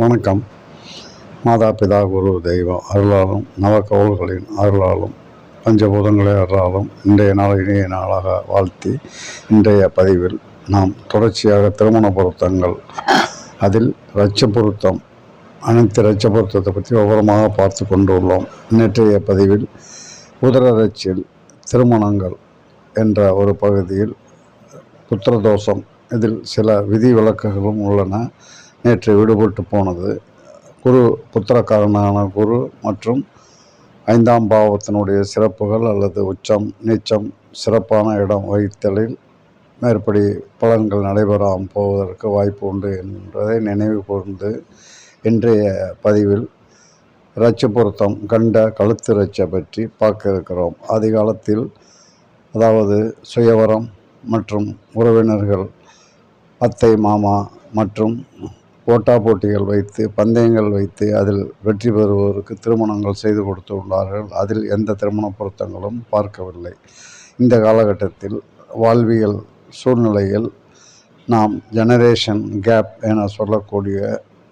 வணக்கம். மாதா பிதா குரு தெய்வம் அருளாலும் நவக்கோள்களின் அருளாலும் பஞ்சபூதங்களை அருளாலும் இன்றைய நாள் இணைய நாளாக வாழ்த்தி இன்றைய பதிவில் நாம் தொடர்ச்சியாக திருமண பொருத்தங்கள் அதில் இரட்ச பொருத்தம் அனைத்து இரட்ச பொருத்தத்தை பற்றி விவரமாக பார்த்து கொண்டுள்ளோம். நேற்றைய பதிவில் உதரரச்சில் திருமணங்கள் என்ற ஒரு பகுதியில் புத்திரதோஷம் இதில் சில விதி விலக்குகளும் உள்ளன. நேற்று விடுபட்டு போனது. குரு புத்திரக்காரனான குரு மற்றும் ஐந்தாம் பாவத்தினுடைய சிறப்புகள் அல்லது உச்சம் நீச்சம் சிறப்பான இடம் வகித்தலில் மேற்படி பலன்கள் நடைபெறாமல் போவதற்கு வாய்ப்பு உண்டு என்பதை நினைவு கூர்ந்து இன்றைய பதிவில் இரட்ச பொருத்தம் கண்ட கழுத்து இரட்சை பற்றி பார்க்க இருக்கிறோம். அதிகாலத்தில் அதாவது சுயவரம் மற்றும் உறவினர்கள் அத்தை மாமா மற்றும் போட்டா போட்டிகள் வைத்து பந்தயங்கள் வைத்து அதில் வெற்றி பெறுவோருக்கு திருமணங்கள் செய்து கொடுத்து உள்ளார்கள் அதில் எந்த திருமண பொருத்தங்களும் பார்க்கவில்லை. இந்த காலகட்டத்தில் வாழ்வியல் சூழ்நிலையில் நாம் ஜெனரேஷன் கேப் என சொல்லக்கூடிய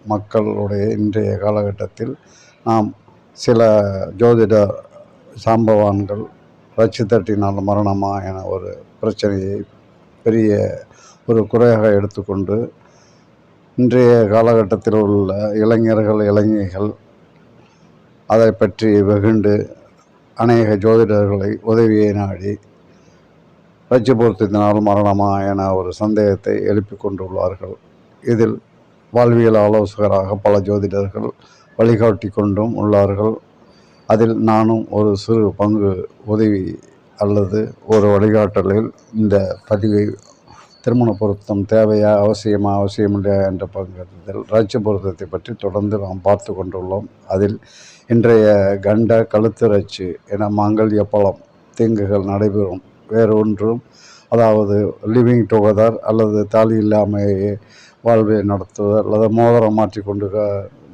மக்களுடைய இன்றைய காலகட்டத்தில் நாம் சில ஜோதிட சாம்பவான்கள் ரச்சு தட்டினால் மரணமா என ஒரு பிரச்சனையை பெரிய ஒரு குறையாக எடுத்துக்கொண்டு இன்றைய காலகட்டத்தில் உள்ள இளைஞர்கள் இளைஞர்கள் அதை பற்றி வெகுண்டு அநேக ஜோதிடர்களை உதவியை நாடி வச்சு பொருத்தத்தினால் மரணமா என ஒரு சந்தேகத்தை எழுப்பிக் கொண்டுள்ளார்கள். இதில் வாழ்வியல் ஆலோசகராக பல ஜோதிடர்கள் வழிகாட்டி கொண்டும் உள்ளார்கள். அதில் நானும் ஒரு சிறு பங்கு உதவி அல்லது ஒரு வழிகாட்டலில் இந்த பதிவை திருமண பொருத்தம் தேவையா அவசியமா அவசியமில்லையா என்ற பங்கத்தில் ராஜ்ய பொருத்தத்தை பற்றி தொடர்ந்து நாம் பார்த்து கொண்டுள்ளோம். அதில் இன்றைய கண்ட கழுத்து ரச்சு என மாங்கல்ய பலம் தீங்குகள் நடைபெறும். வேறு ஒன்றும் அதாவது லிவிங் டுகெதர் அல்லது தாலி இல்லாமையே வாழ்வை நடத்துதல் அல்லது மோதிரம் மாற்றிக்கொண்டு கொண்டு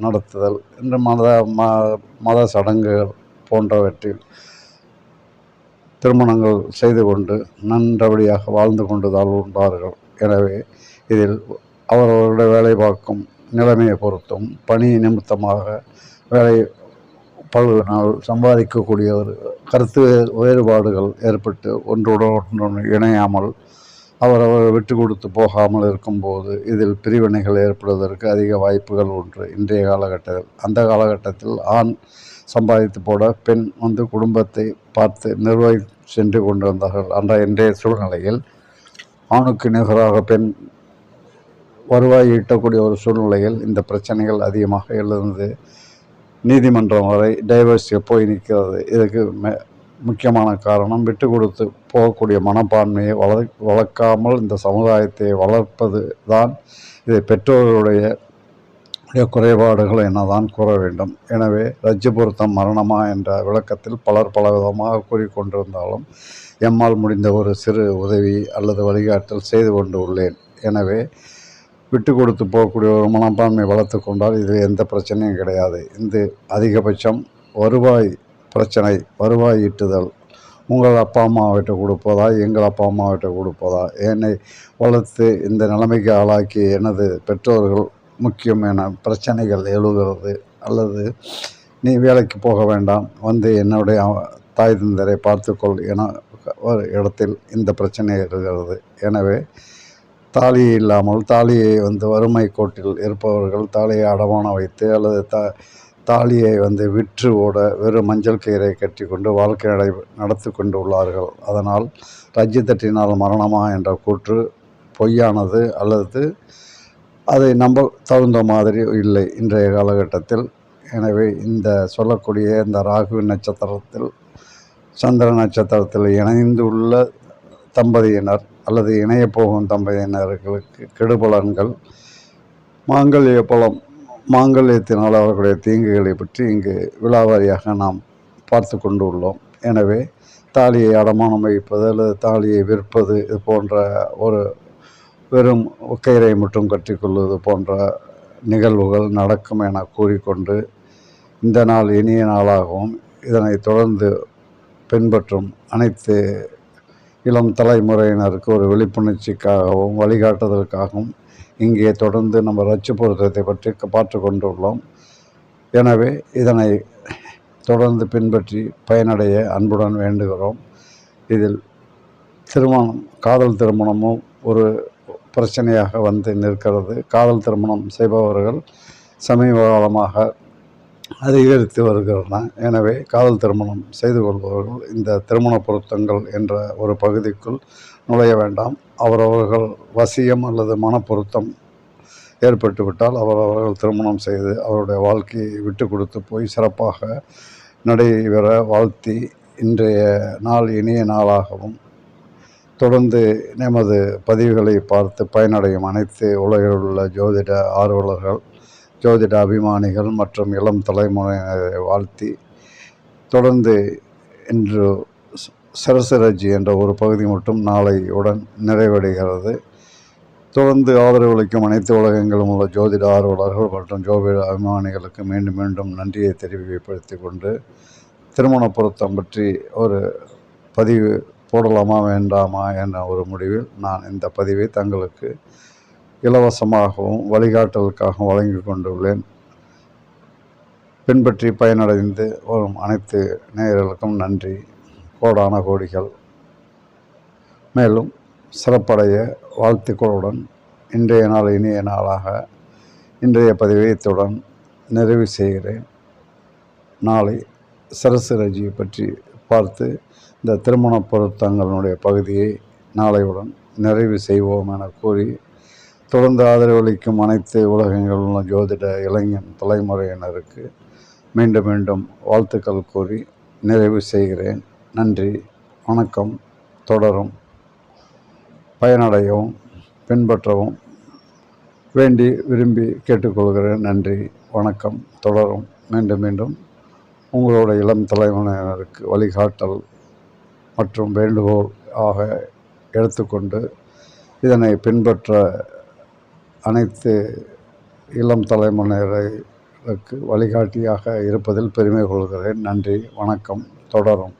நடத்துதல் இந்த மத ம மத சடங்குகள் போன்றவற்றில் திருமணங்கள் செய்து கொண்டு நன்றபடியாக வாழ்ந்து கொண்டுதான் உண்டார்கள். எனவே இதில் அவரவருடைய வேலை பார்க்கும் நிலைமையை பொறுத்தும் பணி நிமித்தமாக வேலை பழுவினால் சம்பாதிக்கக்கூடிய ஒரு கருத்து வேறுபாடுகள் ஏற்பட்டு ஒன்றுடன் ஒன்று இணையாமல் அவரவர் விட்டு கொடுத்து போகாமல் இருக்கும்போது இதில் பிரிவினைகள் ஏற்படுவதற்கு அதிக வாய்ப்புகள் உண்டு. இன்றைய காலகட்டத்தில் அந்த காலகட்டத்தில் ஆண் சம்பாதித்து போட பெண் வந்து குடும்பத்தை பார்த்து நிர்வகி சென்று கொண்டு வந்தார்கள் அந்த இன்றைய சூழ்நிலையில் ஆணுக்கு நிகராக பெண் வருவாய் ஈட்டக்கூடிய ஒரு சூழ்நிலையில் இந்த பிரச்சனைகள் அதிகமாக எழுந்து நீதிமன்றம் வரை டைவர்ஸ் போய் நிற்கிறது. இதுக்கு மே முக்கியமான காரணம் விட்டு கொடுத்து போகக்கூடிய மனப்பான்மையை வள வளர்க்காமல் இந்த சமுதாயத்தை வளர்ப்பது தான் இதை பெற்றோர்களுடைய குறைபாடுகள் என்னதான் கூற வேண்டும். எனவே ரஜ்ஜு பொருத்தம் மரணமா என்ற விளக்கத்தில் பலர் பலவிதமாக கூறிக்கொண்டிருந்தாலும் எம்மால் முடிந்த ஒரு சிறு உதவி அல்லது வழிகாட்டல் செய்து கொண்டு உள்ளேன். எனவே விட்டு கொடுத்து போகக்கூடிய ஒரு மனப்பான்மை வளர்த்து கொண்டால் இதில் எந்த பிரச்சனையும் கிடையாது. இந்த அதிகபட்சம் வருவாய் பிரச்சனை வருவாய் ஈட்டுதல். உங்கள் அப்பா அம்மாவிட்ட கொடுப்பதா? எங்கள் அப்பா அம்மாவிட்ட கொடுப்பதா? என்னை வளர்த்து இந்த நிலைமைக்கு ஆளாக்கி எனது பெற்றோர்கள் முக்கியம் என பிரச்சனைகள் எழுகிறது. அல்லது நீ வேலைக்கு போக வேண்டாம். வந்து என்னுடைய தாய் தந்தரை பார்த்துக்கொள் என ஒரு இடத்தில் இந்த பிரச்சனை இருக்கிறது எனவே தாலி இல்லாமல் தாலியை வந்து வறுமை கோட்டில் இருப்பவர்கள் தாலியை அடமானம் வைத்து அல்லது த தாலியை வந்து விற்று ஓட வெறும் மஞ்சள் கயிறை கட்டி கொண்டு வாழ்க்கை நடை நடத்தி கொண்டு உள்ளார்கள் அதனால் ரஜ்ஜி தட்டினால் மரணமா என்ற கூற்று பொய்யானது அல்லது அதை நம்ப தகுந்த மாதிரி இல்லை இன்றைய காலகட்டத்தில். எனவே இந்த சொல்லக்கூடிய இந்த ராகு நட்சத்திரத்தில் சந்திர நட்சத்திரத்தில் இணைந்து உள்ள தம்பதியினர் அல்லது இணையப் போகும் தம்பதியினர்களுக்கு கெடுபலன்கள் மாங்கல்ய பலம் மாங்கல்யத்தினால் அவர்களுடைய தீங்குகளை பற்றி இங்கு விழாவாரியாக நாம் பார்த்து கொண்டு உள்ளோம் எனவே தாலியை அடமானம் வைப்பது அல்லது தாலியை விற்பது இது போன்ற ஒரு வெறும் கயிறை மட்டும் கட்டிக்கொள்வது போன்ற நிகழ்வுகள் நடக்கும் என கூறிக்கொண்டு இந்த நாள் இனிய நாளாகவும் இதனை தொடர்ந்து பின்பற்றும் அனைத்து இளம் தலைமுறையினருக்கு ஒரு விழிப்புணர்ச்சிக்காகவும் வழிகாட்டுதலுக்காகவும் இங்கே தொடர்ந்து நம்ம ரட்சி பொருத்தத்தை பற்றி பார்த்து கொண்டுள்ளோம். எனவே இதனை தொடர்ந்து பின்பற்றி பயனடைய அன்புடன் வேண்டுகிறோம். இதில் திருமணம் காதல் திருமணமும் ஒரு பிரச்சனையாக வந்து நிற்கிறது. காதல் திருமணம் செய்பவர்கள் சமீப காலமாக அதிகரித்து வருகின்றன எனவே காதல் திருமணம் செய்து கொள்பவர்கள் இந்த திருமண பொருத்தங்கள் என்ற ஒரு பகுதிக்குள் நுழைய வேண்டாம். அவரவர்கள் வசியம் அல்லது மனப்பொருத்தம் ஏற்பட்டுவிட்டால் அவரவர்கள் திருமணம் செய்து அவருடைய வாழ்க்கையை விட்டு கொடுத்து போய் சிறப்பாக நடைபெற வாழ்த்தி இன்றைய நாள் இனிய நாளாகவும் தொடர்ந்து நமது பதிவுகளை பார்த்து பயனடையும் அனைத்து உலகில் உள்ள ஜோதிட ஆர்வலர்கள் ஜோதிட அபிமானிகள் மற்றும் இளம் தலைமுறையினரை வாழ்த்தி தொடர்ந்து இன்று சரசரஜி என்ற ஒரு பகுதி மட்டும் நாளையுடன் நிறைவடைகிறது. தொடர்ந்து ஆதரவளிக்கும் அனைத்து உலகங்களும் உள்ள ஜோதிட ஆர்வலர்கள் மற்றும் ஜோதிட அபிமானிகளுக்கு மீண்டும் மீண்டும் நன்றியை தெரிவிப்படுத்தி கொண்டு திருமண பொருத்தம் பற்றி ஒரு பதிவு போடலாமா வேண்டாமா என்ற ஒரு முடிவில் நான் இந்த பதிவை தங்களுக்கு இலவசமாகவும் வழிகாட்டலுக்காகவும் வழங்கி கொண்டுள்ளேன். பின்பற்றி பயனடைந்து வரும் அனைத்து நேயர்களுக்கும் நன்றி. கோடான கோடிகள். மேலும் சிறப்படைய வாழ்த்துக்களுடன் இன்றைய நாள் இனிய நாளாக இன்றைய பதிவியத்துடன் நிறைவு செய்கிறேன். நாளை சரசு ரஜியை பற்றி பார்த்து இந்த திருமண பொருத்தங்களுடைய பகுதியை நாளையுடன் நிறைவு செய்வோம் என கூறி தொடர்ந்து ஆதரவளிக்கும் அனைத்து உலகங்களில் உள்ள ஜோதிட இளைஞன் தலைமுறையினருக்கு மீண்டும் மீண்டும் வாழ்த்துக்கள் கூறி நிறைவு செய்கிறேன். நன்றி வணக்கம் தொடரும் பயனடையவும் பின்பற்றவும் வேண்டி விரும்பி கேட்டுக்கொள்கிறேன். நன்றி வணக்கம் தொடரும். மீண்டும் மீண்டும் உங்களோட இளம் தலைமுறையினருக்கு வழிகாட்டல் மற்றும் வேண்டுகோள் ஆக எடுத்துக்கொண்டு இதனை பின்பற்ற அனைத்து இளம் தலைமுறையினருக்கு வழிகாட்டியாக இருப்பதில் பெருமை கொள்கிறேன். நன்றி. வணக்கம். தொடரும்.